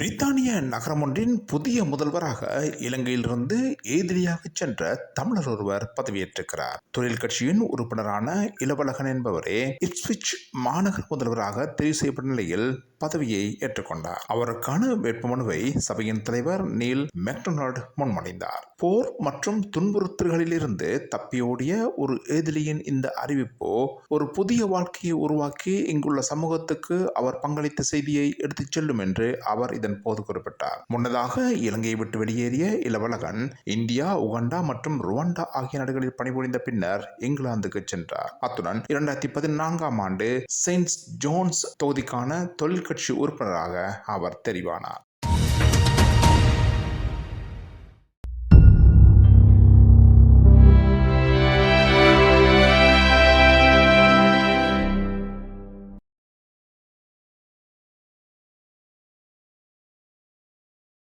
பிரித்தானிய நகரம் ஒன்றின் புதிய முதல்வராக இலங்கையிலிருந்து எதிரியாக சென்ற தமிழர் ஒருவர் பதவியேற்றிருக்கிறார். தொழில் கட்சியின் உறுப்பினரான இளவழகன் என்பவரே இப்ஸ்விச் மாநகர முதல்வராக தெரிவு செய்யப்பட்ட நிலையில் பதவியை ஏற்றுக்கொண்டார். அவருக்கான வேட்புமனுவை சபையின் தலைவர் நீல் மெக்டொனால்ட் முன்மொழிந்தார். போர் மற்றும் துன்புறுத்தல்களிலிருந்து தப்பியோடிய ஒரு எதிரியின் இந்த அறிவிப்போ ஒரு புதிய வாழ்க்கையை உருவாக்கி இங்குள்ள சமூகத்துக்கு அவர் பங்களித்த செய்தியை எடுத்துச் செல்லும் என்று அவர் இதன் போது குறிப்பிட்டார். முன்னதாக இலங்கையை விட்டு வெளியேறிய இளவலகன் இந்தியா உகண்டா மற்றும் ருவண்டா ஆகிய நாடுகளில் பணிபுரிந்த பின்னர் இங்கிலாந்துக்கு சென்றார். அத்துடன் இரண்டாயிரத்தி பதினான்காம் ஆண்டு செயின்ட் ஜோன்ஸ் தொகுதிக்கான கட்சி உறுப்பினராக அவர் தெரிவானார்.